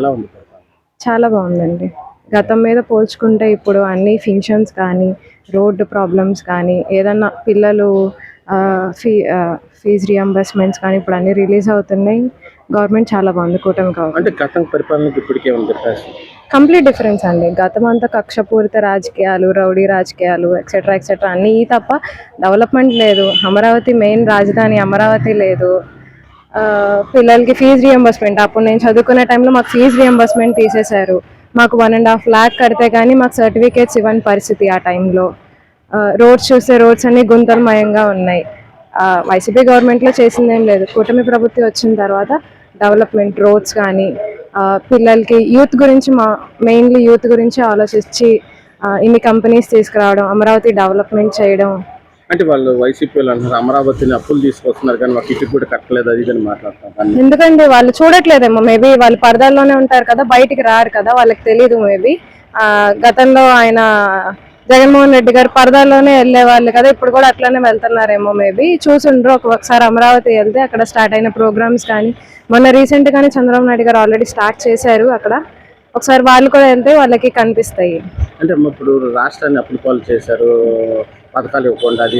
ఎలా ఉంది చాలా బాగుందండి. గతం మీద పోల్చుకుంటే ఇప్పుడు అన్ని ఫంక్షన్స్ కానీ రోడ్డు ప్రాబ్లమ్స్ కానీ ఏదన్నా పిల్లలు ఫీ ఫీజు రియంబర్స్మెంట్స్ కానీ ఇప్పుడు అన్ని రిలీజ్ అవుతున్నాయి. గవర్నమెంట్ చాలా బాగుంది. కూటమి గవర్నమెంట్. అంటే గతం పరిపాలనకి ఇప్పటికే ఉంది డిఫరెన్స్ కంప్లీట్ డిఫరెన్స్ అండి. గతం అంతా కక్షపూరిత రాజకీయాలు రౌడీ రాజకీయాలు ఎక్సెట్రా ఎక్సెట్రా అన్నీ తప్ప డెవలప్మెంట్ లేదు. అమరావతి మెయిన్ రాజధాని అమరావతి లేదు. పిల్లలకి ఫీజు రియంబర్స్మెంట్ అప్పుడు నేను చదువుకునే టైంలో మాకు ఫీజు రియంబర్స్మెంట్ తీసేశారు. మాకు వన్ అండ్ హాఫ్ ల్యాక్ కడితే కానీ మాకు సర్టిఫికేట్స్ ఇవ్వని పరిస్థితి ఆ టైంలో రోడ్స్ చూస్తే రోడ్స్ అన్ని గుంతలమయంగా ఉన్నాయి. వైసీపీ గవర్నమెంట్లో చేసిందేం లేదు. కూటమి ప్రభుత్వం వచ్చిన తర్వాత డెవలప్మెంట్ రోడ్స్ కానీ పిల్లలకి యూత్ గురించి మా మెయిన్లీ యూత్ గురించి ఆలోచించి ఇన్ని కంపెనీస్ తీసుకురావడం అమరావతి డెవలప్మెంట్ చేయడం అంటే వాళ్ళు వైసీపీ వాళ్ళు అంటారు అమరావతిని అప్పులు తీసుకొస్తున్నారు కానీ మాకు ఇటు కూడా కట్టలేదు అది అని మాట్లాడతాం కానీ ఎందుకంటే వాళ్ళు చూడట్లేదేమో మేబీ వాళ్ళు పరదాల్లోనే ఉంటారు కదా బయటికి రారు కదా వాళ్ళకి తెలియదు మేబీ. గతంలో ఆయన జగన్మోహన్ రెడ్డి గారు పరదాల్లోనే వెళ్ళే వాళ్ళు కదా ఇప్పుడు కూడా అట్లానే వెళ్తున్నారేమో మేబీ. చూసుండ్రు ఒకసారి అమరావతి వెళ్తే అక్కడ స్టార్ట్ అయిన ప్రోగ్రామ్స్ కానీ మొన్న రీసెంట్ గానే చంద్రబాబు నాయుడు గారు ఆల్రెడీ స్టార్ట్ చేశారు అక్కడ. ఒకసారి వాళ్ళు కూడా వెళ్తే వాళ్ళకి కనిపిస్తాయి. అంటే ఇప్పుడు రాష్ట్రాన్ని అప్పులు పాలు చేశారు పథకాలు ఇవ్వకుండా అది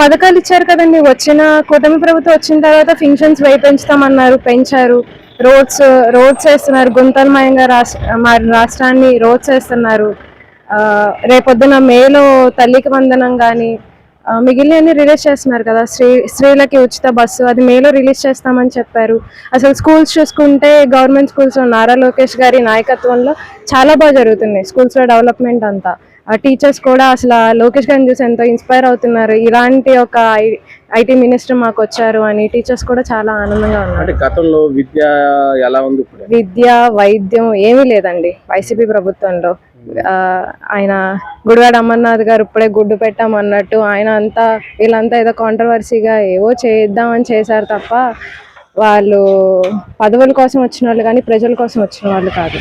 పథకాలు ఇచ్చారు కదండి. వచ్చిన కూటమి ప్రభుత్వం వచ్చిన తర్వాత ఫంక్షన్స్ వై పెంచుతామన్నారు పెంచారు. రోడ్స్ రోడ్స్ వేస్తున్నారు. గుంతలమయంగా రాష్ట్ర మా రాష్ట్రాన్ని రోడ్స్ వేస్తున్నారు. రేపొద్దున మేలో తల్లికి వందనం కానీ మిగిలినవి రిలీజ్ చేస్తున్నారు కదా. స్త్రీ స్త్రీలకి ఉచిత బస్సు అది మేలో రిలీజ్ చేస్తామని చెప్పారు. అసలు స్కూల్స్ చూసుకుంటే గవర్నమెంట్ స్కూల్స్లో నారా లోకేష్ గారి నాయకత్వంలో చాలా బాగా జరుగుతున్నాయి స్కూల్స్లో డెవలప్మెంట్ అంతా. టీచర్స్ కూడా అసలు లోకేష్ గారిని చూసి ఎంతో ఇన్స్పైర్ అవుతున్నారు. ఇలాంటి ఒక ఐటీ మినిస్టర్ మాకు వచ్చారు అని టీచర్స్ కూడా చాలా ఆనందంగా ఉన్నారు. గతంలో విద్య ఎలా ఉంది ఇప్పుడు? విద్య వైద్యం ఏమీ లేదండి. వైసీపీ ప్రభుత్వంలో. ఆయన గుడివాడ అమర్నాథ్ గారు ఇప్పుడే గుడ్డు పెట్టామన్నట్టు ఆయన అంతా వీళ్ళంతా ఏదో కాంట్రవర్సీగా ఏవో చేద్దామని చేశారు తప్ప వాళ్ళు పదవుల కోసం వచ్చిన వాళ్ళు కానీ ప్రజల కోసం వచ్చిన వాళ్ళు కాదు.